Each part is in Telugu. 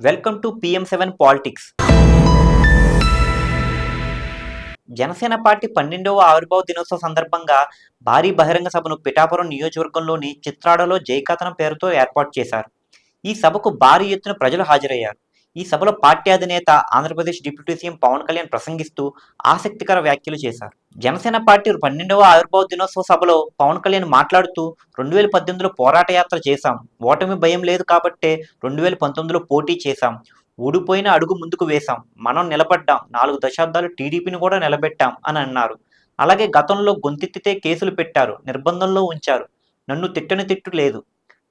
Welcome to PM seven politics Janasena party పన్నెండవ ఆవిర్భావ దినోత్సవ సందర్భంగా భారీ బహిరంగ సభను పిఠాపురం నియోజకవర్గంలోని చిత్రాడలో జయకథనం పేరుతో ఏర్పాటు చేశారు. ఈ సభకు భారీ ఎత్తున ప్రజలు హాజరయ్యారు. ఈ సభలో పార్టీ అధినేత ఆంధ్రప్రదేశ్ డిప్యూటీ సీఎం పవన్ కళ్యాణ్ ప్రసంగిస్తూ ఆసక్తికర వ్యాఖ్యలు చేశారు. జనసేన పార్టీ పన్నెండవ ఆవిర్భావ దినోత్సవ సభలో పవన్ కళ్యాణ్ మాట్లాడుతూ రెండు వేల పద్దెనిమిదిలో పోరాట యాత్ర చేశాం. ఓటమి భయం లేదు కాబట్టే రెండు వేల పంతొమ్మిదిలో పోటీ చేశాం. ఊడిపోయిన అడుగు ముందుకు వేశాం. మనం నిలబడ్డాం. నాలుగు దశాబ్దాలు టీడీపీని కూడా నిలబెట్టాం అని అన్నారు. అలాగే గతంలో గొంతెత్తితే కేసులు పెట్టారు. నిర్బంధంలో ఉంచారు. నన్ను తిట్టని తిట్టు లేదు.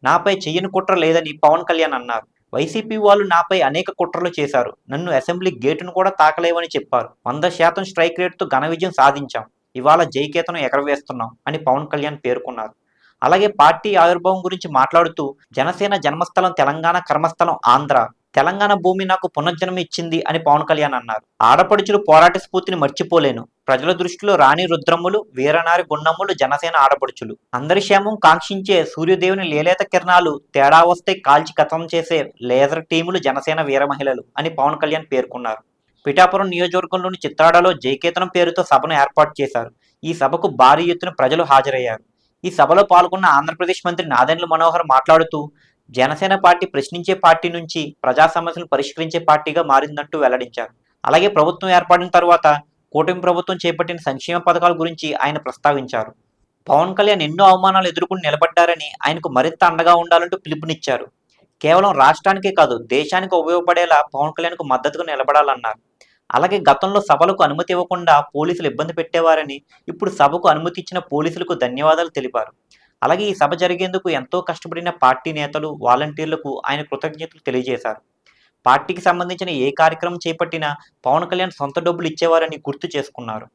నాపై చెయ్యని కుట్ర లేదని పవన్ కళ్యాణ్ అన్నారు. వైసీపీ వాళ్ళు నాపై అనేక కుట్రలు చేశారు. నన్ను అసెంబ్లీ గేటును కూడా తాకలేవని చెప్పారు. వంద శాతం స్ట్రైక్ రేట్తో ఘన విజయం సాధించాం. ఇవాళ జైకేతను ఎగరవేస్తున్నాం అని పవన్ కళ్యాణ్ పేర్కొన్నారు. అలాగే పార్టీ ఆవిర్భావం గురించి మాట్లాడుతూ జనసేన జన్మస్థలం తెలంగాణ కర్మస్థలం ఆంధ్ర తెలంగాణ భూమి నాకు పునర్జన్మ ఇచ్చింది అని పవన్ కళ్యాణ్ అన్నారు. ఆడపడుచులు పోరాట స్ఫూర్తిని మర్చిపోలేను. ప్రజల దృష్టిలో రాణి రుద్రమ్ములు వీరనారి గుండమ్ములు జనసేన ఆడపడుచులు. అందరి క్షేమం కాంక్షించే సూర్యదేవుని లేలేత కిరణాలు తేడా వస్తే కాల్చి కథం చేసే లేజర్ టీములు జనసేన వీర మహిళలు అని పవన్ కళ్యాణ్ పేర్కొన్నారు. పిఠాపురం నియోజకవర్గంలోని చిత్రాడలో జయకేతనం పేరుతో సభను ఏర్పాటు చేశారు. ఈ సభకు భారీ ఎత్తున ప్రజలు హాజరయ్యారు. ఈ సభలో పాల్గొన్న ఆంధ్రప్రదేశ్ మంత్రి నాదెండ్ల మనోహర్ మాట్లాడుతూ జనసేన పార్టీ ప్రశ్నించే పార్టీ నుంచి ప్రజా సమస్యలను పరిష్కరించే పార్టీగా మారిందంటూ వెల్లడించారు. అలాగే ప్రభుత్వం ఏర్పడిన తర్వాత కూటమి ప్రభుత్వం చేపట్టిన సంక్షేమ పథకాల గురించి ఆయన ప్రస్తావించారు. పవన్ కళ్యాణ్ ఎన్నో అవమానాలు ఎదుర్కొని నిలబడ్డారని ఆయనకు మరింత అండగా ఉండాలంటూ పిలుపునిచ్చారు. కేవలం రాష్ట్రానికే కాదు దేశానికి ఉపయోగపడేలా పవన్ కళ్యాణ్కు మద్దతుగా నిలబడాలన్నారు. అలాగే గతంలో సభలకు అనుమతి ఇవ్వకుండా పోలీసులు ఇబ్బంది పెట్టేవారని ఇప్పుడు సభకు అనుమతి ఇచ్చిన పోలీసులకు ధన్యవాదాలు తెలిపారు. అలాగే ఈ సభ జరిగేందుకు ఎంతో కష్టపడిన పార్టీ నేతలు వాలంటీర్లకు ఆయన కృతజ్ఞతలు తెలియజేశారు. పార్టీకి సంబంధించిన ఏ కార్యక్రమం చేపట్టినా పవన్ కళ్యాణ్ సొంత డబ్బులు ఇచ్చేవారని గుర్తు చేసుకున్నారు.